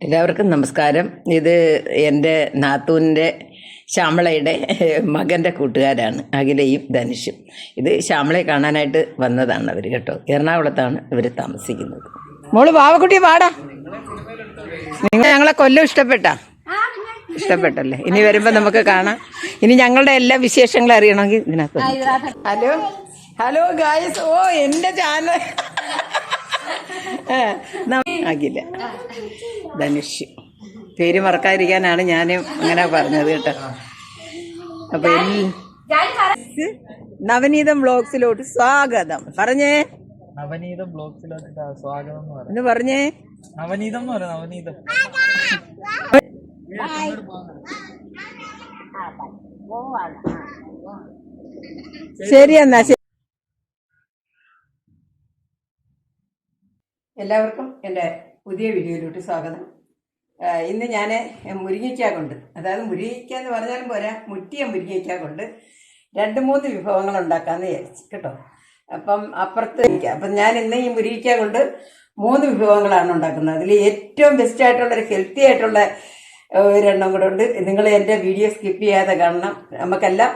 എല്ലാവർക്കും നമസ്കാരം. ഇത് എന്റെ നാത്തൂന്റെ ശ്യാമളയുടെ മകന്റെ കൂട്ടുകാരാണ് അഖിലയും ധനുഷും. ഇത് ശ്യാമളയെ കാണാനായിട്ട് വന്നതാണ് അവർ കേട്ടോ. എറണാകുളത്താണ് ഇവർ താമസിക്കുന്നത്. മോൾ പാവക്കുട്ടി പാടാ. നിങ്ങൾ ഞങ്ങളെ കൊല്ലം ഇഷ്ടപ്പെട്ട? ഇഷ്ടപ്പെട്ടല്ലേ? ഇനി വരുമ്പോൾ നമുക്ക് കാണാം. ഇനി ഞങ്ങളുടെ എല്ലാ വിശേഷങ്ങളും അറിയണമെങ്കിൽ ഇതിനകത്ത് ഹലോ? ഹലോ ഗായ്സ് ഓ എന്റെ ചാനൽ ആകില്ല. ധനുഷ്. പേര് മറക്കാതിരിക്കാനാണ് ഞാൻ അങ്ങനെ പറഞ്ഞത് കേട്ടോ. അപ്പൊ നവനീതം ബ്ലോഗ്സിലോട്ട് സ്വാഗതം. പറഞ്ഞേ. നവനീതം ബ്ലോഗ്സിലോട്ട് സ്വാഗതം എന്ന് പറഞ്ഞേ. നവനീതം നവനീതം. ശരി എന്നാ ശരി. എല്ലാവർക്കും എന്റെ പുതിയ വീഡിയോയിലോട്ട് സ്വാഗതം. ഇന്ന് ഞാൻ മുരിങ്ങയ്ക്ക കൊണ്ട് അതായത് മുരിങ്ങയ്ക്ക എന്ന് പറഞ്ഞാലും പോരാ മുറ്റിയ മുരിങ്ങയ്ക്ക കൊണ്ട് രണ്ട് മൂന്ന് വിഭവങ്ങൾ ഉണ്ടാക്കാമെന്ന് വിചാരിച്ചു കേട്ടോ. അപ്പം അപ്പുറത്ത്. അപ്പം ഞാൻ ഇന്ന് ഈ മുരിങ്ങയ്ക്ക കൊണ്ട് മൂന്ന് വിഭവങ്ങളാണ് ഉണ്ടാക്കുന്നത്. അതിൽ ഏറ്റവും ബെസ്റ്റ് ആയിട്ടുള്ള ഒരു ഹെൽത്തി ആയിട്ടുള്ള ഒരെണ്ണം കൂടെ ഉണ്ട്. നിങ്ങൾ എന്റെ വീഡിയോ സ്കിപ്പ് ചെയ്യാതെ കാണണം. നമുക്കെല്ലാം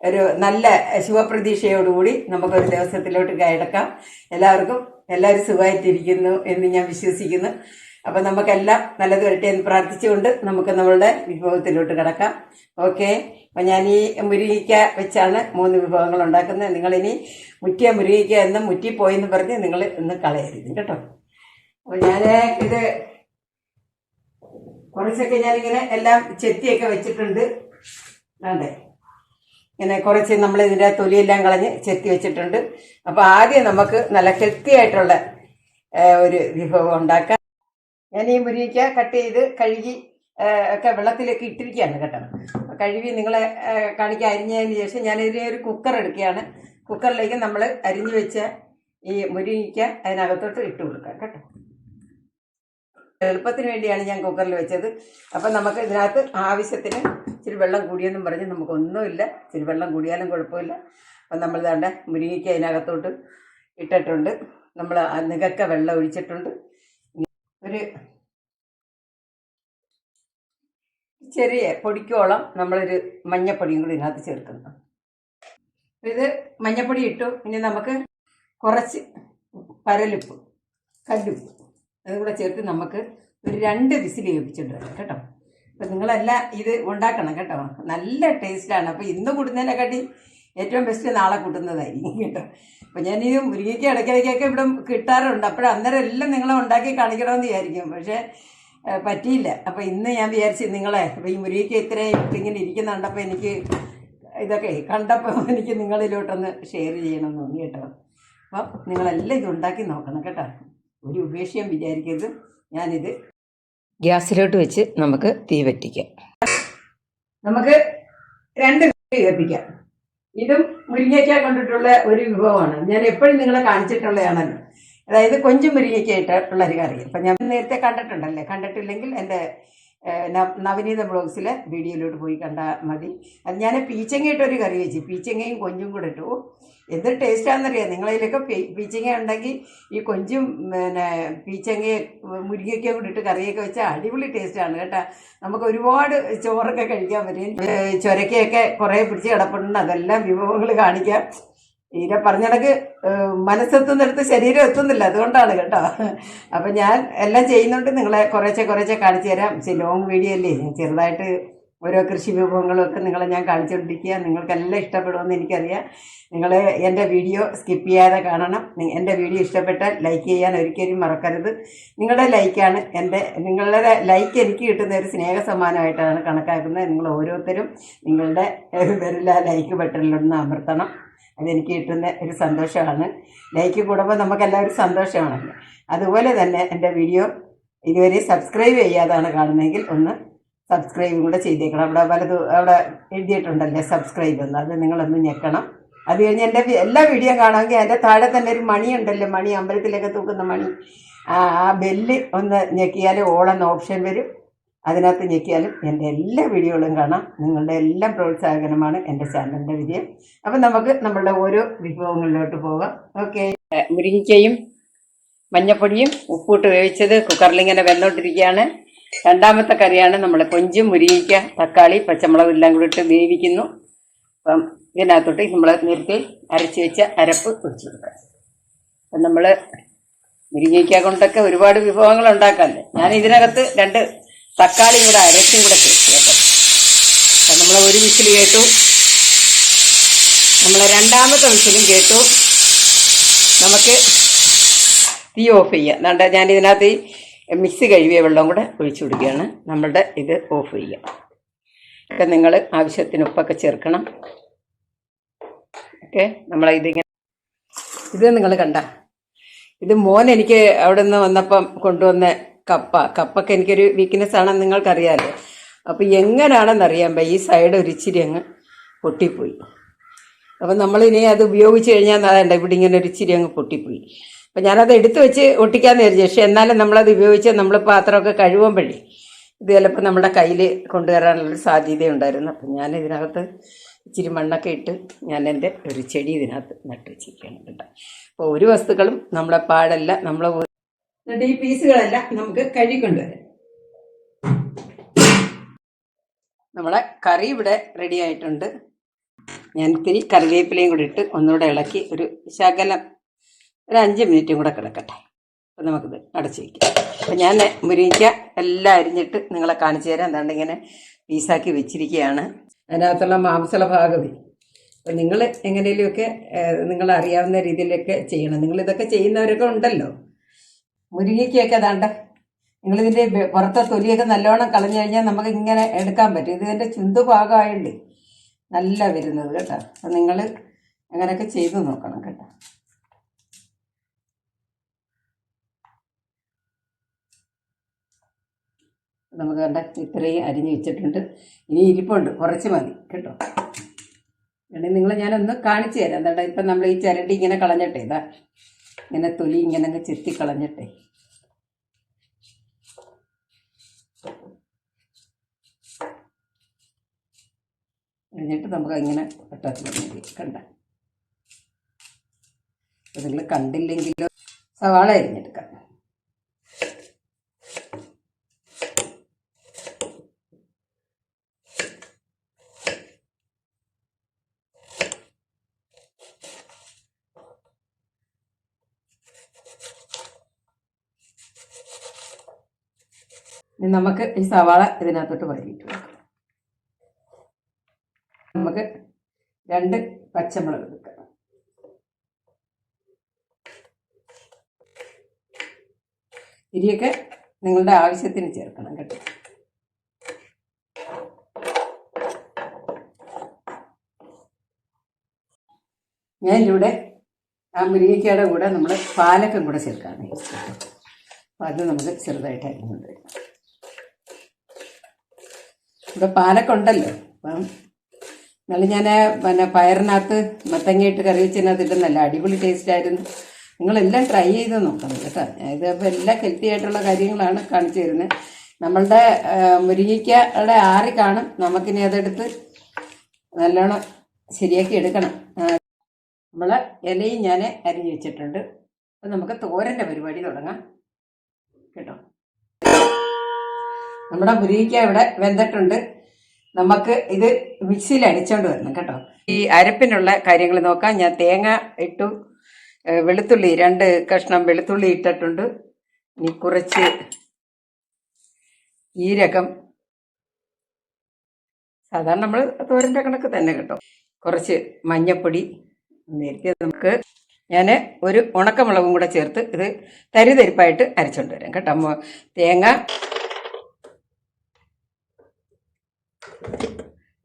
ഒരു നല്ല ശുഭപ്രതീക്ഷയോടുകൂടി നമുക്കൊരു ദിവസത്തിലോട്ട് കയടക്കാം. എല്ലാവർക്കും എല്ലാവരും സുഖമായിട്ടിരിക്കുന്നു എന്ന് ഞാൻ വിശ്വസിക്കുന്നു. അപ്പം നമുക്കെല്ലാം നല്ലത് വരട്ടെ എന്ന് പ്രാർത്ഥിച്ചുകൊണ്ട് നമുക്ക് നമ്മളുടെ വിഭവത്തിലോട്ട് കിടക്കാം. ഓക്കെ. അപ്പം ഞാൻ ഈ മുരിങ്ങിക്ക വെച്ചാണ് മൂന്ന് വിഭവങ്ങൾ ഉണ്ടാക്കുന്നത്. നിങ്ങളിനി മുറ്റിയ മുരിങ്ങിക്ക എന്നും മുറ്റിപ്പോയെന്ന് പറഞ്ഞ് നിങ്ങൾ ഇന്ന് കളയരുത് കേട്ടോ. അപ്പം ഞാൻ ഇത് കുറച്ചൊക്കെ ഞാനിങ്ങനെ എല്ലാം ചെത്തിയൊക്കെ വെച്ചിട്ടുണ്ട്. അതെ ഇങ്ങനെ കുറച്ച് നമ്മൾ ഇതിന്റെ തൊലിയെല്ലാം കളഞ്ഞ് ചെത്തി വെച്ചിട്ടുണ്ട്. അപ്പോൾ ആദ്യം നമുക്ക് നല്ല ഹെൽത്തി ആയിട്ടുള്ള ഒരു വിഭവം ഉണ്ടാക്കാം. ഞാൻ ഈ മുരിക്ക കട്ട് ചെയ്ത് കഴുകി ഒക്കെ വെള്ളത്തിലേക്ക് ഇട്ടിരിക്കുകയാണ് കേട്ടോ. കഴുകി നിങ്ങളെ കണിക്ക് അരിഞ്ഞതിന് ശേഷം ഞാനിതിനെ ഒരു കുക്കർ എടുക്കുകയാണ്. കുക്കറിലേക്ക് നമ്മൾ അരിഞ്ഞു വെച്ച ഈ മുരിങ്ങയ്ക്ക അതിനകത്തോട്ട് ഇട്ട് കൊടുക്കാം കേട്ടോ. എളുപ്പത്തിന് വേണ്ടിയാണ് ഞാൻ കുക്കറിൽ വെച്ചത്. അപ്പം നമുക്ക് ഇതിനകത്ത് ആവശ്യത്തിന് ഇച്ചിരി വെള്ളം കൂടിയെന്നും പറഞ്ഞ് നമുക്കൊന്നുമില്ല. ഇച്ചിരി വെള്ളം കൂടിയാലും കുഴപ്പമില്ല. അപ്പം നമ്മൾ ഇതാണ്ട് മുരിങ്ങയ്ക്ക് അതിനകത്തോട്ട് ഇട്ടിട്ടുണ്ട്. നമ്മൾ നികക്ക വെള്ളം ഒഴിച്ചിട്ടുണ്ട്. ഒരു ചെറിയ പൊടിക്കോളം നമ്മളൊരു മഞ്ഞപ്പൊടിയും കൂടി ഇതിനകത്ത് ചേർക്കുന്നു. ഇത് മഞ്ഞപ്പൊടി ഇട്ടു. ഇനി നമുക്ക് കുറച്ച് പരലുപ്പ് കല്ലുപ്പ്. അതും കൂടെ ചേർത്ത് നമുക്ക് ഒരു രണ്ട് വിസിൽ കേൾപ്പിച്ചിട്ട് വരാം കേട്ടോ. അപ്പം നിങ്ങളെല്ലാം ഇത് ഉണ്ടാക്കണം കേട്ടോ. നല്ല ടേസ്റ്റാണ് അപ്പോൾ ഇന്ന് കൂടുന്നതിനെക്കാട്ടി ഏറ്റവും ബെസ്റ്റ് നാളെ കൂട്ടുന്നതായിരിക്കും കേട്ടോ. അപ്പം ഞാൻ ഈ മുരിങ്ങയ്ക്ക് ഇടയ്ക്കിടയ്ക്കൊക്കെ ഇവിടെ കിട്ടാറുണ്ട്. അപ്പോഴും അന്നേരം എല്ലാം നിങ്ങളെ ഉണ്ടാക്കി കാണിക്കണമെന്ന് വിചാരിക്കും. പക്ഷേ പറ്റിയില്ല. അപ്പം ഇന്ന് ഞാൻ വിചാരിച്ചു നിങ്ങളെ അപ്പോൾ ഈ മുരിങ്ങയ്ക്ക് ഇത്രയും ഇങ്ങനെ ഇരിക്കുന്നുണ്ടപ്പോൾ എനിക്ക് ഇതൊക്കെ കണ്ടപ്പോൾ എനിക്ക് നിങ്ങളിലോട്ടൊന്ന് ഷെയർ ചെയ്യണമെന്ന് തോന്നി കേട്ടോ. അപ്പം നിങ്ങളെല്ലാം ഇത് ഉണ്ടാക്കി നോക്കണം കേട്ടോ. ഒരു ഉപേക്ഷയും വിചാരിക്കരുത്. ഞാനിത് ഗ്യാസിലോട്ട് വെച്ച് നമുക്ക് തീ പറ്റിക്കാം നമുക്ക് രണ്ട് കേൾപ്പിക്കാം ഇതും മുരിങ്ങയ്ക്ക കൊണ്ടിട്ടുള്ള ഒരു വിഭവമാണ്. ഞാൻ എപ്പോഴും നിങ്ങളെ കാണിച്ചിട്ടുള്ളതാണല്ലോ. അതായത് കൊഞ്ചും മുരിങ്ങയ്ക്കായിട്ടുള്ള ഒരു കറി അപ്പം ഞാൻ നേരത്തെ കണ്ടിട്ടുണ്ടല്ലേ? കണ്ടിട്ടില്ലെങ്കിൽ എന്റെ നവനീത ബ്ലോഗ്സിലെ വീഡിയോയിലോട്ട് പോയി കണ്ടാൽ മതി. അത് ഞാൻ പീച്ചങ്ങയിട്ടൊരു കറി വെച്ച് പീച്ചങ്ങയും കൊഞ്ചും കൂടെ ഇട്ടു. എന്തൊരു ടേസ്റ്റാണെന്നറിയാം നിങ്ങളതിലൊക്കെ പീച്ചങ്ങ ഉണ്ടെങ്കിൽ ഈ കൊഞ്ചും പിന്നെ പീച്ചങ്ങയും മുരിങ്ങയൊക്കെ കൂടി ഇട്ട് കറിയൊക്കെ വെച്ചാൽ അടിപൊളി ടേസ്റ്റാണ് കേട്ടോ. നമുക്ക് ഒരുപാട് ചോറൊക്കെ കഴിക്കാൻ പറ്റും. ചൊരക്കയൊക്കെ കുറേ പിടിച്ച് കിടപ്പുണ്ട്. അതെല്ലാം വിഭവങ്ങൾ കാണിക്കാം. ഇതിനെ പറഞ്ഞിടക്ക് മനസ്സെത്തുന്നിടത്ത് ശരീരം എത്തുന്നില്ല. അതുകൊണ്ടാണ് കേട്ടോ. അപ്പം ഞാൻ എല്ലാം ചെയ്യുന്നുണ്ട്. നിങ്ങളെ കുറേശ്ശെ കുറേശ്ശെ കാണിച്ചു തരാം. ലോങ് വീഡിയോ അല്ലേ? ചെറുതായിട്ട് ഓരോ കൃഷി വിഭവങ്ങളൊക്കെ നിങ്ങളെ ഞാൻ കാണിച്ചുകൊണ്ടിരിക്കുക നിങ്ങൾക്കെല്ലാം ഇഷ്ടപ്പെടുമെന്ന് എനിക്കറിയാം. നിങ്ങൾ എന്റെ വീഡിയോ സ്കിപ്പ് ചെയ്യാതെ കാണണം. എന്റെ വീഡിയോ ഇഷ്ടപ്പെട്ടാൽ ലൈക്ക് ചെയ്യാൻ ഒരിക്കലും മറക്കരുത്. നിങ്ങളുടെ ലൈക്കാണ് എന്റെ നിങ്ങളുടെ ലൈക്ക് എനിക്ക് കിട്ടുന്ന ഒരു സ്നേഹ സമ്മാനമായിട്ടാണ് കണക്കാക്കുന്നത്. നിങ്ങൾ ഓരോരുത്തരും നിങ്ങളുടെ വിരല ലൈക്ക് ബട്ടണിലൊന്ന് അമർത്തണം. അതെനിക്ക് കിട്ടുന്ന ഒരു സന്തോഷമാണ്. ലൈക്ക് കൂടുമ്പോൾ നമുക്കെല്ലാവരും സന്തോഷമാണല്ലോ. അതുപോലെ തന്നെ എന്റെ വീഡിയോ ഇതുവരെ സബ്സ്ക്രൈബ് ചെയ്യാതാണ് കാണുന്നതെങ്കിൽ ഒന്ന് സബ്സ്ക്രൈബും കൂടെ ചെയ്തേക്കണം. അവിടെ വലത് അവിടെ എഴുതിയിട്ടുണ്ടല്ലേ സബ്സ്ക്രൈബ് എന്ന്. അത് നിങ്ങളൊന്ന് ഞെക്കണം. അത് കഴിഞ്ഞ് എന്റെ എല്ലാ വീഡിയോ കാണുമെങ്കിൽ അതിന്റെ താഴെ തന്നെ ഒരു മണി ഉണ്ടല്ലോ മണി അമ്പലത്തിലൊക്കെ തൂക്കുന്ന മണി. ആ ആ ബെല്ല് ഒന്ന് ഞെക്കിയാൽ ഓളെന്ന ഓപ്ഷൻ വരും. അതിനകത്ത് ഞെക്കിയാലും എന്റെ എല്ലാ വീഡിയോകളും കാണാം. നിങ്ങളുടെ എല്ലാം പ്രോത്സാഹനമാണ് എന്റെ ചാനലിന്റെ വിജയം. അപ്പം നമുക്ക് നമ്മളുടെ ഓരോ വിഭവങ്ങളിലോട്ട് പോകാം. ഓക്കെ. മുരിങ്ങിക്കയും മഞ്ഞപ്പൊടിയും ഉപ്പിട്ട് വേവിച്ചത് കുക്കറിലിങ്ങനെ വെന്തോണ്ടിരിക്കുകയാണ് രണ്ടാമത്തെ കറിയാണ് നമ്മൾ കൊഞ്ചും മുരിങ്ങിക്ക തക്കാളി പച്ചമുളക് എല്ലാം കൂടി ഇട്ട് വേവിക്കുന്നു. അപ്പം ഇതിനകത്തോട്ട് നമ്മൾ നിർത്തി അരച്ച് വെച്ച അരപ്പ് ഒഴിച്ചു കൊടുക്കാം. അപ്പം നമ്മൾ മുരിങ്ങയ്ക്ക കൊണ്ടൊക്കെ ഒരുപാട് വിഭവങ്ങൾ ഉണ്ടാക്കാമല്ലേ ഞാൻ ഇതിനകത്ത് രണ്ട് തക്കാളി കൂടെ അരച്ചും കൂടെ കേട്ടോ. അപ്പം നമ്മൾ ഒരു വിസിൽ കേട്ടു. നമ്മൾ രണ്ടാമത്തെ വിസിലും കേട്ടു. നമുക്ക് തീ ഓഫ് ചെയ്യാം. ഞാൻ ഇതിനകത്ത് ഈ മിക്സി കഴുകിയ വെള്ളം കൂടെ ഒഴിച്ചു കൊടുക്കുകയാണ്. നമ്മളുടെ ഇത് ഓഫ് ചെയ്യാം. ഒക്കെ നിങ്ങൾ ആവശ്യത്തിന് ഉപ്പൊക്കെ ചേർക്കണം. ഓക്കെ നമ്മളെ ഇതിങ്ങനെ ഇത് നിങ്ങൾ കണ്ട. ഇത് മോൻ എനിക്ക് അവിടെ നിന്ന് വന്നപ്പം കൊണ്ടുവന്ന കപ്പ. കപ്പൊക്കെ എനിക്കൊരു വീക്ക്നെസ് ആണെന്ന് നിങ്ങൾക്കറിയാമല്ലോ അപ്പം എങ്ങനെയാണെന്ന് അറിയാൻ ഈ സൈഡ് ഒരു ഇച്ചിരി അങ്ങ് പൊട്ടിപ്പോയി. അപ്പം നമ്മളിനി അത് ഉപയോഗിച്ച് കഴിഞ്ഞാൽ അതേണ്ട ഇവിടെ ഇങ്ങനെ ഒരു ഇച്ചിരി അങ്ങ് പൊട്ടിപ്പോയി. അപ്പം ഞാനത് എടുത്തു വെച്ച് ഒട്ടിക്കാന്ന് വിചാരിച്ചു. പക്ഷെ എന്നാലും നമ്മളത് ഉപയോഗിച്ച് നമ്മൾ പാത്രമൊക്കെ കഴുകുമ്പോഴേ ഇത് ചിലപ്പോൾ നമ്മുടെ കയ്യിൽ കൊണ്ടുവരാനുള്ളൊരു സാധ്യതയുണ്ടായിരുന്നു അപ്പം ഞാൻ ഇതിനകത്ത് ഇച്ചിരി മണ്ണൊക്കെ ഇട്ട് ഞാൻ എന്റെ ഒരു ചെടി ഇതിനകത്ത് നട്ട് വെച്ചിരിക്കുകയാണ് അപ്പോൾ ഒരു വസ്തുക്കളും നമ്മളെ പാടല്ല നമ്മളെ എന്നിട്ട് ഈ പീസുകളെല്ലാം നമുക്ക് കഴുകിക്കൊണ്ടുവരാം നമ്മളെ കറി ഇവിടെ റെഡി ആയിട്ടുണ്ട്. ഞാൻ ഇത്തിരി കറിവേപ്പിലയും കൂടി ഇട്ട് ഒന്നുകൂടെ ഇളക്കി ഒരു ശകലം ഒരു അഞ്ച് മിനിറ്റും കൂടെ കിടക്കട്ടെ. അപ്പം നമുക്കിത് അടച്ചു വയ്ക്കാം അപ്പം ഞാൻ മുരിങ്ങയ്ക്ക എല്ലാം അരിഞ്ഞിട്ട് നിങ്ങളെ കാണിച്ചു തരാം. എന്താണ്ട് ഇങ്ങനെ പീസാക്കി വെച്ചിരിക്കുകയാണ് അതിനകത്തുള്ള മാംസള ഭാഗമേ അപ്പം നിങ്ങൾ എങ്ങനെയൊക്കെ നിങ്ങൾ അറിയാവുന്ന രീതിയിലൊക്കെ ചെയ്യണം. നിങ്ങൾ ഇതൊക്കെ ചെയ്യുന്നവരൊക്കെ ഉണ്ടല്ലോ. മുരിങ്ങയ്ക്കൊക്കെ അതാണ്ട നിങ്ങളിതിന്റെ പുറത്തെ തൊലിയൊക്കെ നല്ലോണം കളഞ്ഞു കഴിഞ്ഞാൽ നമുക്ക് ഇങ്ങനെ എടുക്കാൻ പറ്റും. ഇത് ഇതിന്റെ ചുന്തു ഭാഗമായുണ്ട് നല്ല വരുന്നത് കേട്ടോ. അപ്പം നിങ്ങൾ അങ്ങനെയൊക്കെ ചെയ്തു നോക്കണം കേട്ടോ നമുക്ക് കണ്ട ഇത്രയും അരിഞ്ഞ് വെച്ചിട്ടുണ്ട്. ഇനി ഇരിപ്പുണ്ട്. കുറച്ച് മതി. കേട്ടോ? വേണമെങ്കിൽ നിങ്ങളെ ഞാനൊന്ന് കാണിച്ചു തരാം. എന്താ ഇപ്പം നമ്മൾ ഈ ചിരണ്ടി ഇങ്ങനെ കളഞ്ഞിട്ടെ ഇതാ. ഇങ്ങനെ തൊലി ഇങ്ങനെ അങ്ങ് ചെത്തി കളഞ്ഞിട്ടെ. കഴിഞ്ഞിട്ട് നമുക്ക് ഇങ്ങനെ പട്ടാത്തി മതി. കണ്ട? നിങ്ങൾ കണ്ടില്ലെങ്കിലോ സവാള അരിഞ്ഞെടുക്കാം ഇനി നമുക്ക് ഈ സവാള ഇതിനകത്തോട്ട് വരിയിട്ട് വെക്കാം നമുക്ക് രണ്ട് പച്ചമുളക് എടുക്കാം ഇരിയൊക്കെ നിങ്ങളുടെ ആവശ്യത്തിന് ചേർക്കണം കേട്ടോ. ഞാനിവിടെ ആ മുരിങ്ങയ്ക്കയുടെ കൂടെ നമ്മൾ പാലക്കം കൂടെ ചേർക്കാണ് അപ്പോൾ അത് നമുക്ക് ചെറുതായിട്ട് അരിഞ്ഞുകൊണ്ട് വരും ഇവിടെ പാലൊക്കെ ഉണ്ടല്ലോ. അപ്പം എന്നാലും ഞാൻ പിന്നെ പയറിനകത്ത് മത്തങ്ങയിട്ട് കറി വെച്ചതിനകത്ത് ഇടുന്നല്ല അടിപൊളി ടേസ്റ്റ് ആയിരുന്നു. നിങ്ങളെല്ലാം ട്രൈ ചെയ്ത് നോക്കണം കേട്ടോ. ഇത് അപ്പോൾ എല്ലാം ഹെൽത്തി ആയിട്ടുള്ള കാര്യങ്ങളാണ് കാണിച്ചു തരുന്നത്. നമ്മളുടെ മുരിങ്ങയ്ക്കയുടെ ആറി കാണും. നമുക്കിനി അതെടുത്ത് നല്ലോണം ശരിയാക്കി എടുക്കണം. നമ്മൾ ഇലയും ഞാൻ അരിഞ്ഞു വെച്ചിട്ടുണ്ട്. അപ്പം നമുക്ക് തോരന്റെ പരിപാടി തുടങ്ങാം. കേട്ടോ. നമ്മുടെ മുരിക്ക ഇവിടെ വെന്തിട്ടുണ്ട്. നമുക്ക് ഇത് മിക്സിയിൽ അടിച്ചോണ്ട് വരണം കേട്ടോ. ഈ അരപ്പിനുള്ള കാര്യങ്ങൾ നോക്കാം. ഞാൻ തേങ്ങ ഇട്ടു. വെളുത്തുള്ളി രണ്ട് കഷ്ണം വെളുത്തുള്ളി ഇട്ടിട്ടുണ്ട്. ഇനി കുറച്ച് ഈരകം സാധാരണ നമ്മൾ തോരന്റെ കണക്ക് തന്നെ കേട്ടോ. കുറച്ച് മഞ്ഞപ്പൊടി നേരത്തെ നമുക്ക് ഞാൻ ഒരു ഉണക്കമുളകും കൂടെ ചേർത്ത് ഇത് തരിതരിപ്പായിട്ട് അരച്ചോണ്ട് വരാം കേട്ടോ. തേങ്ങ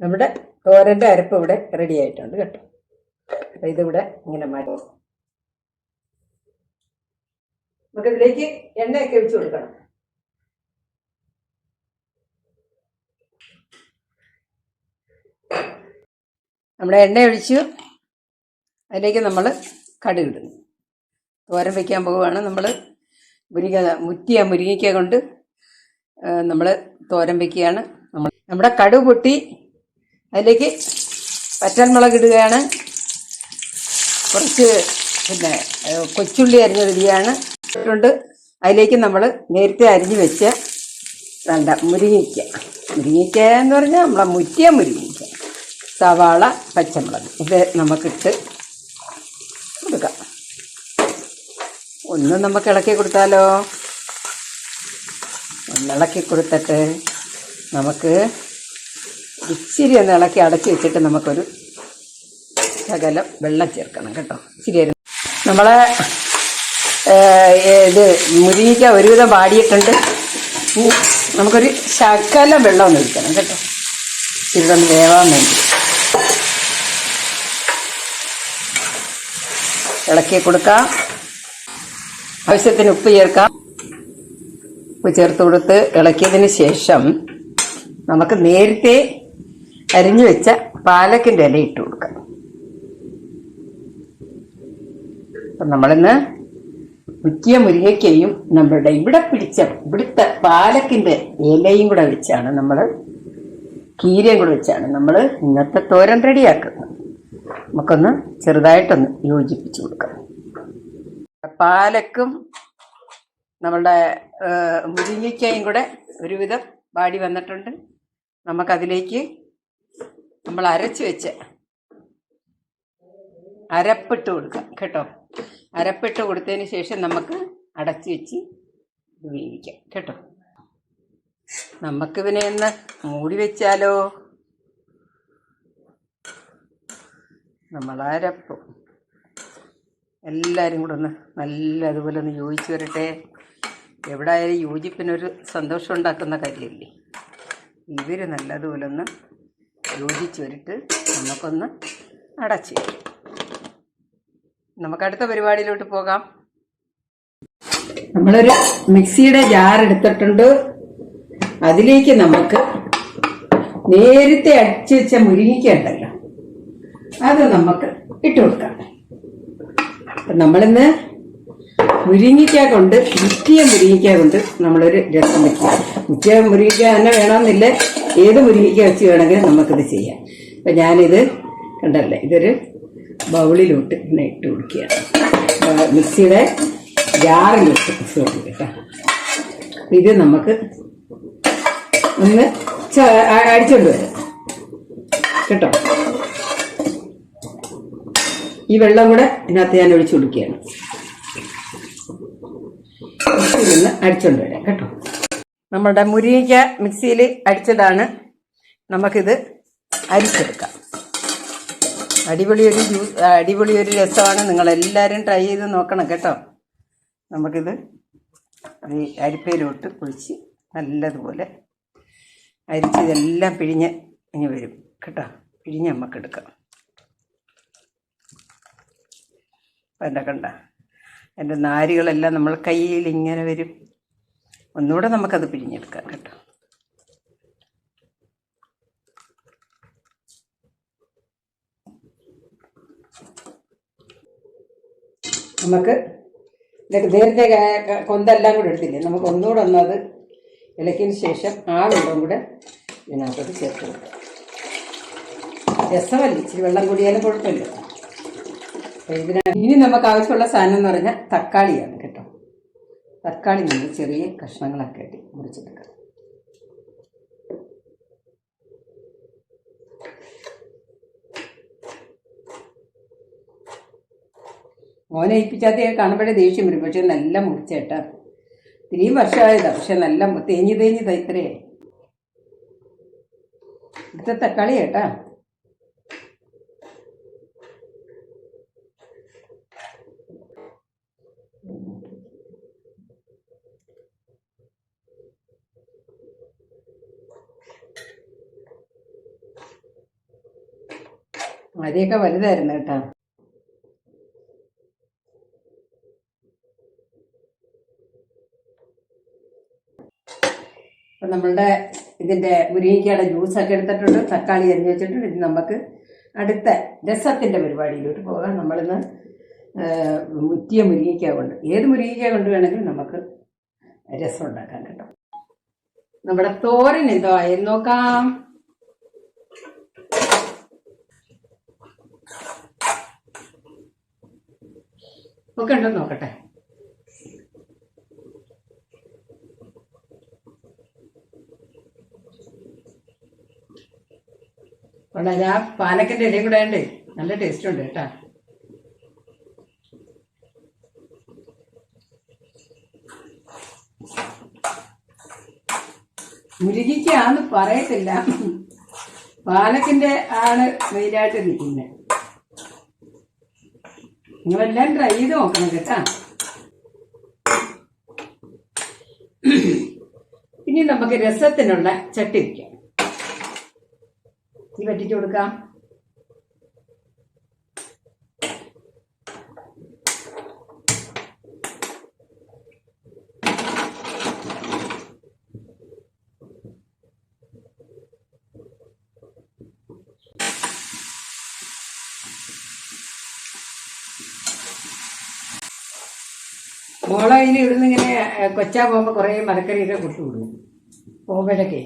നമ്മുടെ തോരന്റെ അരപ്പ് ഇവിടെ റെഡി ആയിട്ടുണ്ട് കേട്ടോ. അപ്പം ഇതിവിടെ ഇങ്ങനെ മാറ്റി. നമുക്ക് ഇതിലേക്ക് എണ്ണയൊക്കെ ഒഴിച്ചു കൊടുക്കണം. നമ്മുടെ എണ്ണ ഒഴിച്ച് അതിലേക്ക് നമ്മൾ കടുക് ഇടുന്നു. തോരൻ വയ്ക്കാൻ പോവുകയാണ്. നമ്മൾ മുരിങ്ങ മുറ്റിയ മുരിങ്ങയ്ക്ക കൊണ്ട് നമ്മൾ തോരൻ വയ്ക്കുകയാണ് നമ്മുടെ കടു പൊട്ടി അതിലേക്ക് പച്ചമുളക് ഇടുകയാണ്. കുറച്ച് പിന്നെ കൊച്ചുള്ളി അരിഞ്ഞിടുകയാണ് ഇട്ടുണ്ട് അതിലേക്ക് നമ്മൾ നേരത്തെ അരിഞ്ഞു വെച്ച വേണ്ട മുരിങ്ങിക്ക മുരിങ്ങിക്ക എന്ന് പറഞ്ഞാൽ നമ്മളെ മുറ്റിയ മുരിങ്ങിക്ക സവാള പച്ചമുളക്. ഇത് നമുക്കിട്ട് കൊടുക്കാം. ഒന്ന് നമുക്ക് ഇളക്കി കൊടുത്താലോ? ഒന്ന് ഇളക്കി കൊടുത്തിട്ട് നമുക്ക് ഇച്ചിരി ഒന്ന് ഇളക്കി അടച്ചു വെച്ചിട്ട് നമുക്കൊരു ശകലം വെള്ളം ചേർക്കണം കേട്ടോ. ഇച്ചിരി നമ്മളെ ഇത് മുരിങ്ങിക്ക ഒരുവിധം വാടിയിട്ടുണ്ട്. നമുക്കൊരു ശകലം വെള്ളം ഒന്ന് ഒഴിക്കണം കേട്ടോ. ഇച്ചിരി ഒന്ന് വേവാൻ വേണ്ടി. ഇളക്കി കൊടുക്കാം. ആവശ്യത്തിന് ഉപ്പ് ചേർക്കാം. ഉപ്പ് ചേർത്ത് കൊടുത്ത് ഇളക്കിയതിന് ശേഷം നമുക്ക് നേരത്തെ അരിഞ്ഞു വെച്ച പാലക്കിന്റെ ഇല ഇട്ട് കൊടുക്കാം. അപ്പം നമ്മളിന്ന് മുറ്റിയ മുരിങ്ങയ്ക്കയും നമ്മളുടെ ഇവിടെ പിടിച്ച ഇവിടുത്തെ പാലക്കിന്റെ ഇലയും കൂടെ വെച്ചാണ് നമ്മൾ കീരയും കൂടെ വെച്ചാണ് നമ്മൾ ഇന്നത്തെ തോരൻ റെഡിയാക്കുന്നത്. നമുക്കൊന്ന് ചെറുതായിട്ടൊന്ന് യോജിപ്പിച്ചു കൊടുക്കാം. പാലക്കും നമ്മളുടെ മുരിങ്ങയ്ക്കയും കൂടെ ഒരുവിധം വാടി വന്നിട്ടുണ്ട്. നമുക്കതിലേക്ക് നമ്മൾ അരച്ച് വെച്ച് അരപ്പിട്ട് കൊടുക്കാം കേട്ടോ? അരപ്പിട്ട് കൊടുത്തതിന് ശേഷം നമുക്ക് അടച്ചു വെച്ച് വേവിക്കാം കേട്ടോ? നമുക്കിതിനെ ഒന്ന് മൂടി വെച്ചാലോ? നമ്മൾ അരപ്പ്. എല്ലാവരും കൂടെ ഒന്ന് നല്ല അതുപോലെ ഒന്ന് യോജിച്ച് വരട്ടെ. എവിടെ ആയാലും യോജിപ്പിനൊരു സന്തോഷം ഉണ്ടാക്കുന്ന കാര്യമല്ലേ? ഇവർ നല്ലതുപോലെ ഒന്ന് യോജിച്ചൊരിട്ട് നമുക്കൊന്ന് അടച്ച്. നമുക്ക് അടുത്ത പരിപാടിയിലോട്ട് പോകാം. നമ്മളൊരു മിക്സിയുടെ ജാർ എടുത്തിട്ടുണ്ട്. അതിലേക്ക് നമുക്ക് നേരത്തെ അടിച്ചു വെച്ച മുരിങ്ങിക്കണ്ടല്ലോ അത് നമുക്ക് ഇട്ട് കൊടുക്കാം. അപ്പം നമ്മളിന്ന് മുരിങ്ങിക്ക കൊണ്ട് മുറ്റിയ മുരിങ്ങിക്ക കൊണ്ട് നമ്മളൊരു രസം വെക്കുക മുറ്റിയ മുരിക്ക തന്നെ വേണമെന്നില്ല. ഏത് മുരിക്ക വെച്ച് വേണമെങ്കിലും നമുക്കിത് ചെയ്യാം. അപ്പൊ ഞാനിത് കണ്ടല്ലേ ഇതൊരു ബൗളിലോട്ട് ഇങ്ങനെ ഇട്ട് കൊടുക്കുകയാണ്. മിക്സിയുടെ ജാറിലിട്ട് സോറി കേട്ടോ. അപ്പൊ ഇത് നമുക്ക് ഒന്ന് അടിച്ചോണ്ട് വരാം. കേട്ടോ? ഈ വെള്ളം കൂടെ ഇതിനകത്ത് ഞാൻ ഒഴിച്ചു കൊടുക്കുകയാണ്. മിക്സിയിൽ അടിച്ചോണ്ട് വരാം. കേട്ടോ? നമ്മുടെ മുരിങ്ങയ്ക്ക മിക്സിയിൽ അടിച്ചതാണ്. നമുക്കിത് അരിച്ചെടുക്കാം. അടിപൊളി ഒരു ജ്യൂസ് അടിപൊളി ഒരു രസമാണ്. നിങ്ങളെല്ലാവരും ട്രൈ ചെയ്ത് നോക്കണം കേട്ടോ. നമുക്കിത് ഈ അരിപ്പയിലോട്ട് കുഴിച്ച് നല്ലതുപോലെ അരിച്ച് ഇതെല്ലാം പിഴിഞ്ഞ് ഇനി വരും കേട്ടോ. പിഴിഞ്ഞ് നമുക്കെടുക്കാം അപ്പം എന്റെ കണ്ട? എന്റെ നാരുകളെല്ലാം നമ്മൾ കയ്യിൽ ഇങ്ങനെ വരും. ഒന്നുകൂടെ നമുക്കത് പിഴിഞ്ഞെടുക്കാം കേട്ടോ. നമുക്ക് നേരത്തെ കൊന്തെല്ലാം കൂടെ എടുത്തില്ലേ? നമുക്ക് ഒന്നുകൂടെ ഒന്നത് ഇളക്കിയതിന് ശേഷം ആ വെള്ളം കൂടെ ഇതിനകത്തോട്ട് ചേർത്ത് കൊടുക്കാം. രസമല്ല? ഇച്ചിരി വെള്ളം കൂടിയാലും കുഴപ്പമില്ല. ഇനി നമുക്ക് ആവശ്യമുള്ള സാധനം എന്ന് പറഞ്ഞാൽ തക്കാളിയാണ് കേട്ടോ. തക്കാളി നമ്മൾ ചെറിയ കഷ്ണങ്ങളൊക്കെ ആയിട്ട് മുറിച്ചെടുക്കാം. മോനെ ഏൽപ്പിച്ചാത്ത കാണുമ്പോഴേ ദേഷ്യം വരും. പക്ഷെ നല്ല മുറിച്ചേട്ടാ ഇത്രയും വർഷമായതാ. പക്ഷെ നല്ല തേഞ്ഞു തേഞ്ഞ് തേഞ്ഞ് ഇത്ര തക്കാളി കേട്ടാ. അരിയൊക്കെ വലുതായിരുന്നു കേട്ടോ. അപ്പം നമ്മളുടെ ഇതിന്റെ മുരിങ്ങയ്ക്കയുടെ ജ്യൂസൊക്കെ എടുത്തിട്ടുണ്ട് തക്കാളി അരിഞ്ഞു വെച്ചിട്ടുണ്ട്. ഇത് നമുക്ക് അടുത്ത രസത്തിന്റെ പരിപാടിയിലോട്ട് പോകാം. നമ്മളിന്ന് മുറ്റിയ മുരിങ്ങയ്ക്ക കൊണ്ട്. ഏത് മുരിങ്ങയ്ക്ക കൊണ്ട് വേണമെങ്കിലും നമുക്ക് രസം ഉണ്ടാക്കാൻ കേട്ടോ. നമ്മുടെ തോരൻ എന്തോ ആയിരുന്നു? നോക്കാം. ഒക്കെ ഉണ്ടെന്ന് നോക്കട്ടെ. വളരെ ആ പാലക്കിന്റെ ഇലയും കൂടെ ഉണ്ട്. നല്ല ടേസ്റ്റ് ഉണ്ട് കേട്ടാ. മുരുകിക്കാന്ന് പറയത്തില്ല. പാലക്കിന്റെ ആണ് മെയിനായിട്ട് നിൽക്കുന്നത്. നിങ്ങളെല്ലാം ട്രൈ ചെയ്ത് നോക്കണം കേട്ടാ. ഇനി നമുക്ക് രസത്തിനുള്ള ചട്ടി വയ്ക്കാം ഈ കൊടുക്കാം. അതിന് ഇവിടുന്ന് ഇങ്ങനെ കൊച്ചാ പോകുമ്പോൾ കുറേ മലക്കറിയൊക്കെ കൊടുത്തു വിടും. പോകുമ്പോഴൊക്കെ.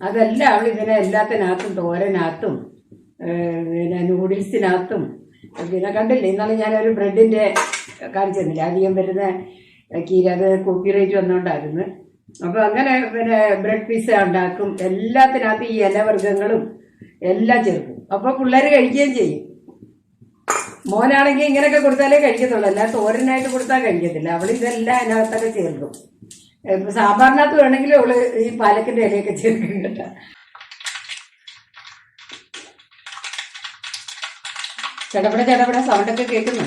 അതെല്ലാം അവൾ ഇതിനെ എല്ലാത്തിനകത്തും തോരനകത്തും പിന്നെ നൂഡിൽസിനകത്തും പിന്നെ കണ്ടില്ലേ ഇന്നാളെ ഞാനൊരു ബ്രെഡിന്റെ കാണിച്ചു തന്നില്ല അധികം വരുന്ന കീര അത് കോപ്പി റേറ്റ് വന്നുകൊണ്ടായിരുന്നു അപ്പോൾ അങ്ങനെ പിന്നെ ബ്രെഡ് പിസ്സ ഉണ്ടാക്കും. എല്ലാത്തിനകത്തും ഈ ഇലവർഗങ്ങളും എല്ലാം ചേർക്കും. അപ്പോൾ പിള്ളേർ കഴിക്കുകയും ചെയ്യും. മോനാണെങ്കിൽ ഇങ്ങനെയൊക്കെ കൊടുത്താലേ കഴിക്കത്തുള്ളൂ. അല്ലാതെ തോരനായിട്ട് കൊടുത്താൽ കഴിക്കത്തില്ല. അവൾ ഇതെല്ലാം അതിനകത്തൊക്കെ ചേർക്കും. സാമ്പാറിനകത്ത് വേണമെങ്കിൽ അവൾ ഈ പാലക്കിന്റെ ഇലയൊക്കെ ചേർക്കും കേട്ടോ. ചടപട ചടപട സൗണ്ടൊക്കെ കേൾക്കുന്നു?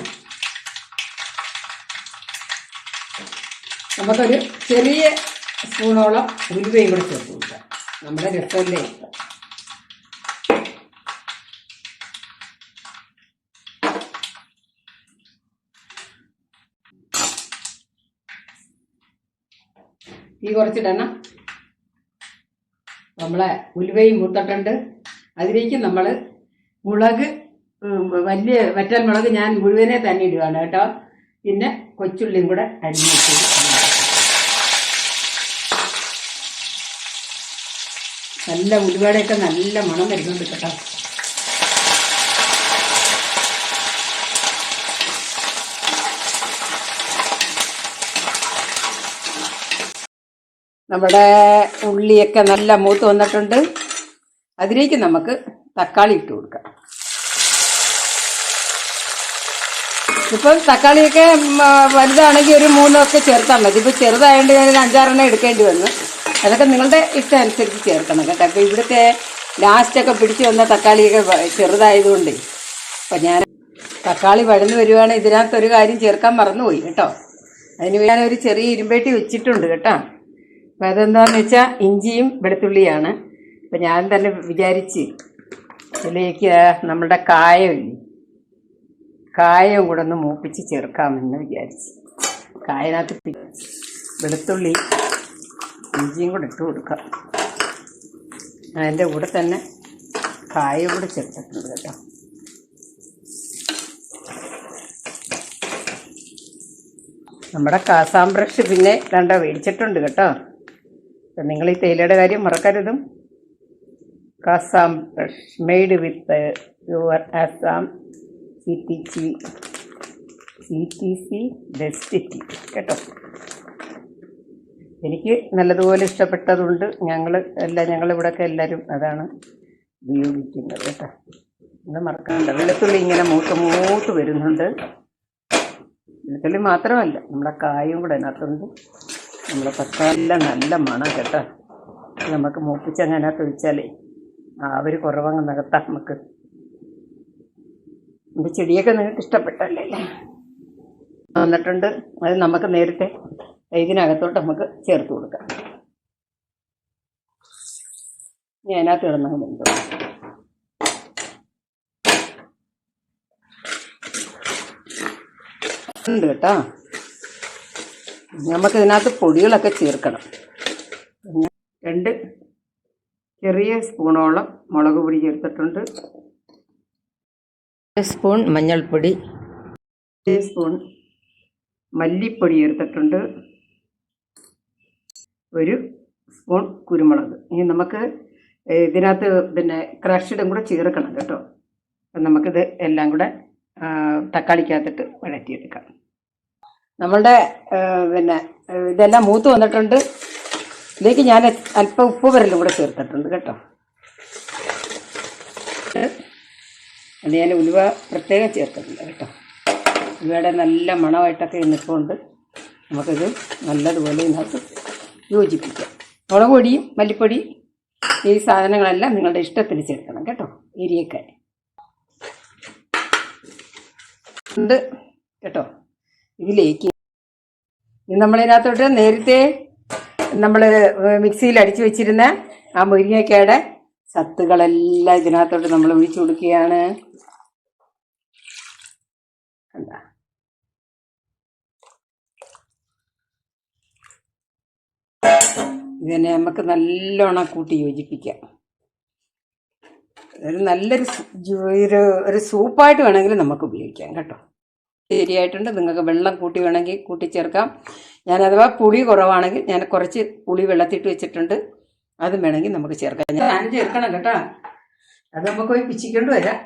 നമുക്കൊരു ചെറിയ സ്പൂണോളം ഉലുവയും കൂടെ ചേർത്ത് കൊടുക്കാം. നമ്മുടെ രസമല്ലേ? തീ കുറച്ചിടണം. നമ്മളെ ഉലുവയും മൂത്തട്ടുണ്ട്. അതിലേക്ക് നമ്മൾ മുളക് വലിയ വറ്റൽ മുളക് ഞാൻ മുഴുവനെ തന്നെ ഇടുകയാണ് കേട്ടോ. പിന്നെ കൊച്ചുള്ളിയും കൂടെ അരിഞ്ഞിട്ട് നല്ല ഉലുവയുടെയൊക്കെ നല്ല മണം വരുന്നുണ്ട് കേട്ടോ. നമ്മുടെ ഉള്ളിയൊക്കെ നല്ല മൂത്ത് വന്നിട്ടുണ്ട്. അതിലേക്ക് നമുക്ക് തക്കാളി ഇട്ട് കൊടുക്കാം. ഇപ്പം തക്കാളിയൊക്കെ വലുതാണെങ്കിൽ ഒരു മൂന്നൊക്കെ ചേർത്താൽ മതി. ഇപ്പോൾ ചെറുതായതുകൊണ്ട് ഞാൻ ഒരു അഞ്ചാറെണ്ണം എടുക്കേണ്ടി വന്നു. അതൊക്കെ നിങ്ങളുടെ ഇഷ്ടം അനുസരിച്ച് ചേർക്കണം കേട്ടോ. അപ്പോൾ ഇവിടുത്തെ ലാസ്റ്റൊക്കെ പിടിച്ചു വന്ന തക്കാളിയൊക്കെ ചെറുതായതുകൊണ്ട്. അപ്പം ഞാൻ തക്കാളി വഴന്ന് ഇതിനകത്ത് ഒരു കാര്യം ചേർക്കാൻ മറന്നുപോയി കേട്ടോ. അതിന് ഞാൻ ഒരു ചെറിയ ഇരുമ്പേട്ടി വെച്ചിട്ടുണ്ട് കേട്ടോ. അപ്പം അതെന്താണെന്ന് വെച്ചാൽ ഇഞ്ചിയും വെളുത്തുള്ളിയാണ്. അപ്പം ഞാൻ തന്നെ വിചാരിച്ച് ഇതിലേക്ക് നമ്മുടെ കായമില്ലേ കായം കൂടെ ഒന്ന് മൂപ്പിച്ച് ചേർക്കാമെന്ന് വിചാരിച്ച്. കായനകത്ത് വെളുത്തുള്ളി ഇഞ്ചിയും കൂടെ ഇട്ട് കൊടുക്കാം. അതിന്റെ കൂടെ തന്നെ കായം കൂടെ ചേർത്തിട്ടുണ്ട് കേട്ടോ. നമ്മുടെ കാസാം ബ്രഷ് പിന്നെ രണ്ടോ മേടിച്ചിട്ടുണ്ട് കേട്ടോ. അപ്പം നിങ്ങൾ ഈ തേയിലയുടെ കാര്യം മറക്കരുതും. കാസാം made with your Assam C T C C T C ഡെസ്റ്റിറ്റി കേട്ടോ? എനിക്ക് നല്ലതുപോലെ ഇഷ്ടപ്പെട്ടതുകൊണ്ട് ഞങ്ങൾ എല്ലാം ഞങ്ങളിവിടെയൊക്കെ എല്ലാവരും അതാണ് ഉപയോഗിക്കുന്നത് കേട്ടോ? ഇത് മറക്കണ്ട. വെളുത്തുള്ളി ഇങ്ങനെ മൂത്ത് മൂത്ത് വരുന്നുണ്ട്. വെളുത്തുള്ളി മാത്രമല്ല നമ്മുടെ കായും കൂടെ അതിനകത്തുണ്ട്. നമ്മുടെ തക്കാളിയെല്ലാം നല്ല മണം കേട്ടോ. നമുക്ക് മൂപ്പിച്ചങ്ങനകത്ത് ഒഴിച്ചാലേ ആ ആവര് കുറവങ്ങ് നികത്താം നമുക്ക്. എന്റെ ചെടിയൊക്കെ നിങ്ങൾക്ക് ഇഷ്ടപ്പെട്ടല്ലേ? അല്ലേ വന്നിട്ടുണ്ട്. അത് നമുക്ക് നേരത്തെ ഇതിനകത്തോട്ട് നമുക്ക് ചേർത്ത് കൊടുക്കാം. ഇനി അതിനകത്ത് കിടന്നങ്ങ് ഉണ്ട് കേട്ടോ. നമുക്ക് ഇതിനകത്ത് പൊടികളൊക്കെ ചേർക്കണം. പിന്നെ രണ്ട് ചെറിയ സ്പൂണോളം മുളക് പൊടി ചേർത്തിട്ടുണ്ട്. സ്പൂൺ മഞ്ഞൾപ്പൊടി. സ്പൂൺ മല്ലിപ്പൊടി ചേർത്തിട്ടുണ്ട്. ഒരു സ്പൂൺ കുരുമുളക്. ഇനി നമുക്ക് ഇതിനകത്ത് പിന്നെ ക്രഷിടും കൂടെ ചേർക്കണം കേട്ടോ. അപ്പം നമുക്കിത് എല്ലാം കൂടെ തക്കാളിക്കകത്തിട്ട് വഴറ്റിയെടുക്കാം. നമ്മളുടെ പിന്നെ ഇതെല്ലാം മൂത്ത് വന്നിട്ടുണ്ട്. ഇതിലേക്ക് ഞാൻ അല്പം ഉപ്പ് വരലും കൂടെ ചേർത്തിട്ടുണ്ട് കേട്ടോ. അത് ഞാൻ ഉലുവ പ്രത്യേകം ചേർത്തിട്ടുണ്ട് കേട്ടോ. ഉലുവയുടെ നല്ല മണമായിട്ടൊക്കെ നിൽക്കുന്നുണ്ട് നമുക്കിത് നല്ലതുപോലെ ഇതിനകത്ത് യോജിപ്പിക്കാം. മുളക് പൊടിയും മല്ലിപ്പൊടി ഈ സാധനങ്ങളെല്ലാം നിങ്ങളുടെ ഇഷ്ടത്തിന് ചേർക്കണം കേട്ടോ എരിയൊക്കെ ഉണ്ട് കേട്ടോ. ഇതിലേക്ക് ഇത് നമ്മളിതിനകത്തോട്ട് നേരത്തെ നമ്മൾ മിക്സിയിൽ അടിച്ചു വെച്ചിരുന്ന ആ മുരിങ്ങയ്ക്കയുടെ സത്തുകളെല്ലാം ഇതിനകത്തോട്ട് നമ്മൾ ഒഴിച്ചു കൊടുക്കുകയാണ്. ഇതിനെ നമുക്ക് നല്ലോണം കൂട്ടി യോജിപ്പിക്കാം. ഒരു നല്ലൊരു ഒരു സൂപ്പായിട്ട് വേണമെങ്കിൽ നമുക്ക് ഉപയോഗിക്കാം കേട്ടോ. ശരിയായിട്ടുണ്ട്. നിങ്ങൾക്ക് വെള്ളം കൂട്ടി വേണമെങ്കിൽ കൂട്ടിച്ചേർക്കാം. ഞാൻ അഥവാ പുളി കുറവാണെങ്കിൽ ഞാൻ കുറച്ച് പുളി വെള്ളത്തിട്ട് വെച്ചിട്ടുണ്ട്. അതും വേണമെങ്കിൽ നമുക്ക് ചേർക്കാം. ഞാൻ ചേർക്കണം കേട്ടോ. അത് നമുക്ക് പോയി പിച്ചിക്കൊണ്ട് വരാം.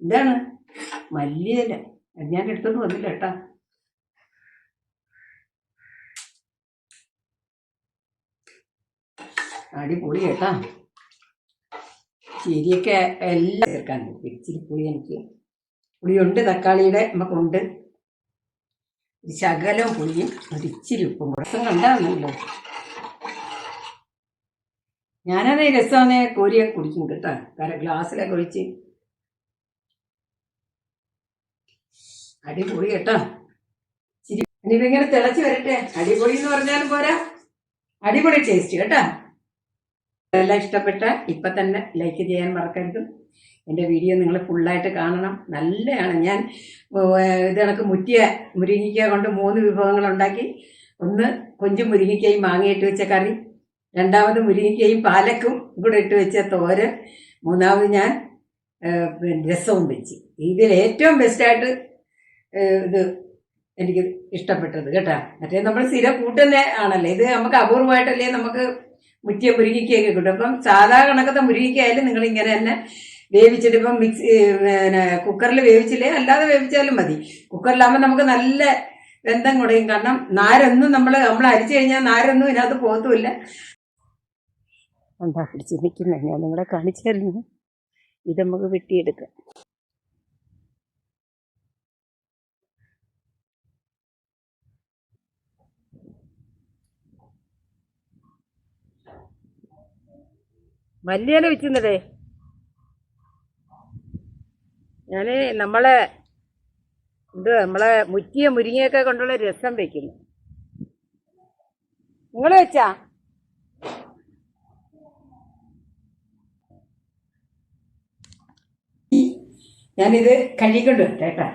ഇതാണ്. മല്ലിയില അത് ഞാൻ എടുത്തോണ്ട് വന്നില്ല കേട്ടോ. അടിപൊളി കേട്ടാ. ശരിയൊക്കെ എല്ലാം ചേർക്കാൻ ഇച്ചിരി പുളി എനിക്ക് പുളിയുണ്ട് തക്കാളിയുടെ നമുക്കുണ്ട് ശകലവും ശകലം പുളിയും ഒരിച്ചിരി ഉപ്പും കൂടെ. കണ്ടാണല്ലോ. ഞാനത് രസമാണ് കോരിയെ കുടിക്കും കേട്ടോ. കാരണം ഗ്ലാസ്സിലൊക്കെ ഒഴിച്ച് അടിപൊളി കേട്ടോ. ഇനിയിപ്പോ ഇങ്ങനെ തിളച്ച് വരട്ടെ. അടിപൊളി എന്ന് പറഞ്ഞാലും പോരാ. അടിപൊളി ടേസ്റ്റ് കേട്ടോ. എല്ലാം ഇഷ്ടപ്പെട്ട ഇപ്പൊ തന്നെ ലൈക്ക് ചെയ്യാൻ മറക്കരുത്. എന്റെ വീഡിയോ നിങ്ങൾ ഫുള്ളായിട്ട് കാണണം. നല്ലതാണ് ഞാൻ ഇത് കണക്ക് മുറ്റിയ മുരിങ്ങിക്ക കൊണ്ട് മൂന്ന് വിഭവങ്ങൾ ഉണ്ടാക്കി. ഒന്ന് കൊഞ്ചും മുരിങ്ങിക്കയും മാങ്ങയിട്ട് വെച്ച കറി. രണ്ടാമത് മുരിങ്ങിക്കയും പാലക്കും കൂടെ ഇട്ട് വെച്ച തോര് മൂന്നാമത് ഞാൻ രസവും വെച്ച്. ഇതിൽ ഏറ്റവും ബെസ്റ്റായിട്ട് ഇത് എനിക്ക് ഇഷ്ടപ്പെട്ടത്. കേട്ടാ? മറ്റേ നമ്മൾ സ്ഥിരം കൂട്ടുന്ന ആണല്ലേ? ഇത് നമുക്ക് അപൂർവമായിട്ടല്ലേ നമുക്ക് മുറ്റിയ മുരുകിക്കയൊക്കെ കിട്ടും. അപ്പം സാധാ കണക്കത്തെ മുരുകിക്കായാലും നിങ്ങൾ ഇങ്ങനെ തന്നെ വേവിച്ചിട്ട് ഇപ്പം മിക്സ് പിന്നെ കുക്കറിൽ വേവിച്ചില്ലേ? അല്ലാതെ വേവിച്ചാലും മതി. കുക്കറിലാകുമ്പോൾ നമുക്ക് നല്ല വെന്തം കുടയും. കാരണം നാരൊന്നും നമ്മൾ നമ്മൾ അരിച്ചു കഴിഞ്ഞാൽ നാരൊന്നും ഇതിനകത്ത് പോകത്തുമില്ല. എന്താ പിടിച്ച് ഞാൻ നിങ്ങളെ കാണിച്ചു തരുന്നു ഇത് നമുക്ക് വെട്ടിയെടുക്കാം. മല്ലിയില വെച്ചിരുന്നതേ ഞാൻ നമ്മളെ ഇത് നമ്മളെ മുറ്റിയ മുരിങ്ങയൊക്കെ കൊണ്ടുള്ള രസം വെക്കുന്നു. നിങ്ങൾ വെച്ചാ? ഞാനിത് കഴിക്കൊണ്ട് കേട്ടാ.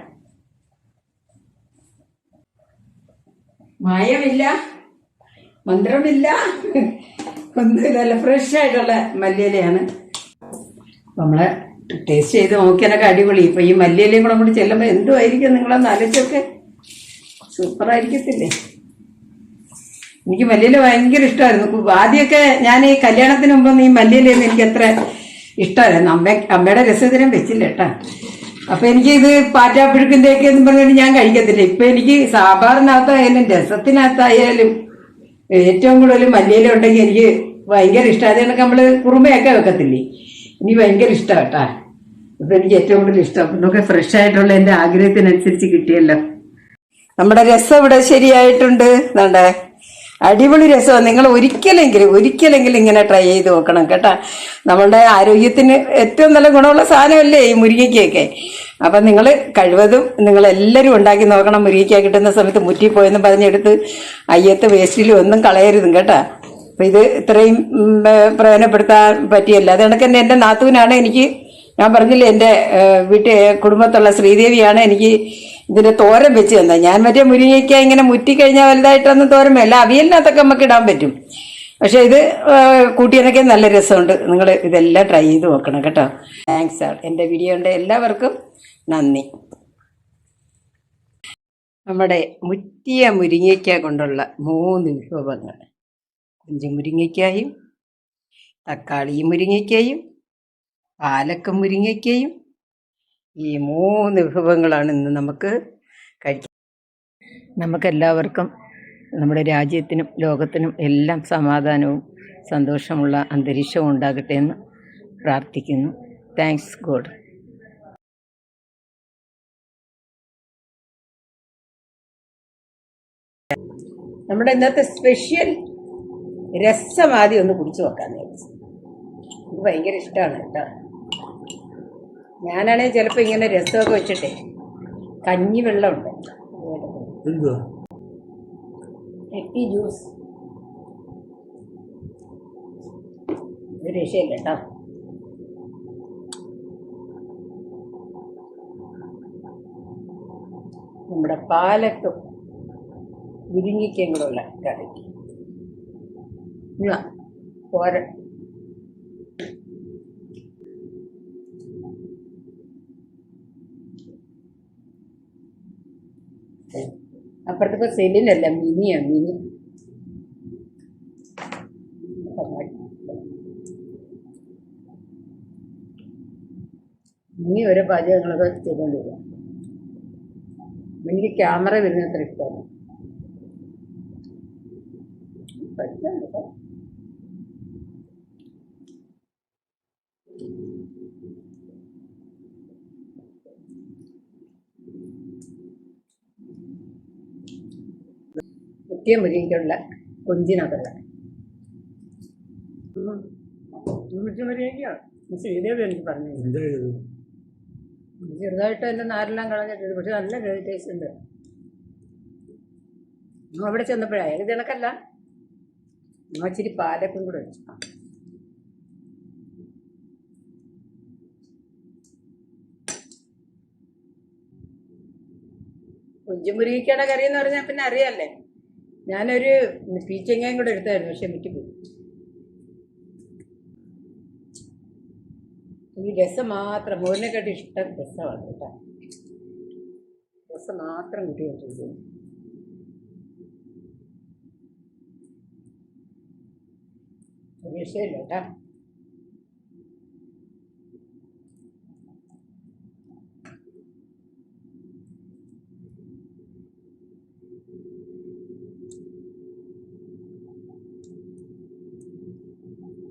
മായമില്ല. മന്ത്രമില്ല. ഒന്നുമില്ല ഫ്രഷ് ആയിട്ടുള്ള മല്ലിയിലയാണ്. നമ്മളെ ടേസ്റ്റ് ചെയ്ത് നോക്കിയാലൊക്കെ അടിപൊളി. ഇപ്പൊ ഈ മല്ലിയിലയും കൂടെ കൂടി എന്തോ ആയിരിക്കും നിങ്ങളൊന്ന് ആലോചിച്ചൊക്കെ. സൂപ്പർ ആയിരിക്കത്തില്ലേ എനിക്ക് മല്ലിയില ഭയങ്കര ഇഷ്ടമായിരുന്നു. ആദ്യമൊക്കെ ഞാൻ ഈ കല്യാണത്തിന് മുമ്പൊന്നും ഈ മല്ലിയിലയൊന്നും എനിക്ക് എത്ര ഇഷ്ടമായിരുന്നു അമ്മ അമ്മയുടെ രസത്തിനും വെച്ചില്ല കേട്ടാ. അപ്പൊ എനിക്ക് ഇത് പാറ്റാപ്പിഴുക്കിന്റെ ഒക്കെ എന്ന് പറഞ്ഞിട്ട് ഞാൻ കഴിക്കത്തില്ല. ഇപ്പൊ എനിക്ക് സാമ്പാറിനകത്തായാലും രസത്തിനകത്തായാലും ഏറ്റവും കൂടുതൽ മല്ലിയില ഉണ്ടെങ്കിൽ എനിക്ക് ഭയങ്കര ഇഷ്ടം. അത് കണക്ക് നമ്മൾ കുറുമയൊക്കെ വെക്കത്തില്ലേ? ഇനി ഭയങ്കര ഇഷ്ടം കേട്ടാ. ഇപ്പൊ എനിക്ക് ഏറ്റവും കൂടുതൽ ഇഷ്ടം. നമുക്ക് ഫ്രഷ് ആയിട്ടുള്ള എന്റെ ആഗ്രഹത്തിനനുസരിച്ച് കിട്ടിയല്ലോ. നമ്മുടെ രസം ഇവിടെ ശരിയായിട്ടുണ്ട്. എന്താണ്ടേ അടിപൊളി രസമാണ് നിങ്ങൾ ഒരിക്കലെങ്കിലും ഒരിക്കലെങ്കിലും ഇങ്ങനെ ട്രൈ ചെയ്ത് നോക്കണം കേട്ടാ. നമ്മളുടെ ആരോഗ്യത്തിന് ഏറ്റവും നല്ല ഗുണമുള്ള സാധനമല്ലേ ഈ മുരിങ്ങയ്ക്കൊക്കെ? അപ്പം നിങ്ങൾ കഴിവതും നിങ്ങൾ എല്ലാവരും ഉണ്ടാക്കി നോക്കണം. മുരിങ്ങയ്ക്ക കിട്ടുന്ന സമയത്ത് മുറ്റിപ്പോയെന്ന് പറഞ്ഞെടുത്ത് അയ്യത്ത് വേസ്റ്റിലും ഒന്നും കളയരുതും കേട്ടോ. അപ്പം ഇത് ഇത്രയും പ്രയോജനപ്പെടുത്താൻ പറ്റിയല്ല. അത് കണക്ക് തന്നെ എന്റെ നാത്തൂനാണ് എനിക്ക് ഞാൻ പറഞ്ഞില്ലേ എന്റെ വീട്ടിൽ കുടുംബത്തുള്ള ശ്രീദേവിയാണ് എനിക്ക് ഇതിന്റെ തോരൻ വെച്ച് തന്നത് ഞാൻ മറ്റേ മുരിങ്ങയ്ക്ക ഇങ്ങനെ മുറ്റിക്കഴിഞ്ഞാൽ വലുതായിട്ടൊന്നും തോരൻ അല്ല അവിയലിനകത്തൊക്കെ നമുക്ക് ഇടാൻ പറ്റും. പക്ഷേ ഇത് കൂട്ടിയനൊക്കെ നല്ല രസമുണ്ട്. നിങ്ങൾ ഇതെല്ലാം ട്രൈ ചെയ്ത് നോക്കണം കേട്ടോ. താങ്ക്സ് ആൾ എന്റെ വീഡിയോ ഉണ്ട്. എല്ലാവർക്കും നന്ദി. നമ്മുടെ മുറ്റിയ മുരിങ്ങയ്ക്ക കൊണ്ടുള്ള മൂന്ന് വിഭവങ്ങൾ. കുഞ്ചു മുരിങ്ങയ്ക്കായും തക്കാളി മുരിങ്ങയ്ക്കയും പാലക്ക മുരിങ്ങയ്ക്കയും ഈ മൂന്ന് വിഭവങ്ങളാണ് ഇന്ന് നമുക്ക് കഴിക്കാം നമുക്കെല്ലാവർക്കും നമ്മുടെ രാജ്യത്തിനും ലോകത്തിനും എല്ലാം സമാധാനവും സന്തോഷമുള്ള അന്തരീക്ഷവും ഉണ്ടാകട്ടെ എന്ന് പ്രാർത്ഥിക്കുന്നു. താങ്ക്സ് ഗോഡ് നമ്മുടെ ഇന്നത്തെ സ്പെഷ്യൽ രസം ആദ്യം ഒന്ന് കുടിച്ചു നോക്കാന്ന് വിചാരിച്ചു. ഇത് ഭയങ്കര ഇഷ്ടമാണ് കേട്ടോ. ഞാനാണെങ്കിൽ ചിലപ്പോൾ ഇങ്ങനെ രസമൊക്കെ വെച്ചിട്ടേ കഞ്ഞി വെള്ളമുണ്ട്. എട്ടി ജ്യൂസ് ഒരു രക്ഷയില്ല കേട്ടോ. നമ്മുടെ പാലക്കും വിരിഞ്ഞിക്കയും കൂടെ ഉള്ള കറി ഇതാ, തോരൻ അപ്പുറത്തിപ്പോ സെലിനല്ല മിനിയാ മിനി. മിനി ഓരോ പാചകങ്ങളൊക്കെ ചെയ്തുകൊണ്ടിരിക്കുക എനിക്ക് ക്യാമറ വരുന്നത്ര ഇഷ്ടമാണ് കുട്ടിയെ മുരിക്കുള്ള കൊഞ്ചിനകത്തുള്ള എനിക്ക് പറഞ്ഞു ചെറുതായിട്ട് എന്റെ നാരെല്ലാം കളഞ്ഞിട്ടുണ്ട്. പക്ഷെ നല്ല ടേസ്റ്റ് ഉണ്ട്. അവിടെ ചെന്നപ്പോഴാണ് ഇത് കണക്കല്ല. ഇച്ചിരി പാലക്കും കൂടെ വെച്ചു കുഞ്ചുമുരിക്കയുടെ കറി എന്ന് പറഞ്ഞാൽ പിന്നെ അറിയാല്ലേ? ഞാനൊരു പീച്ചങ്ങയും കൂടെ എടുത്തായിരുന്നു പക്ഷെ വിറ്റുപോയി ഈ രസം മാത്രം മോരിനെക്കാട്ടി ഇഷ്ടം രസമാണ് കേട്ടോ. രസം മാത്രം കൂട്ടി വെച്ചിരിക്കുന്നു ഒരു വിഷയമില്ല കേട്ടോ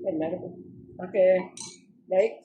എല്ലാവർക്കും ഓക്കെ ലൈക്ക്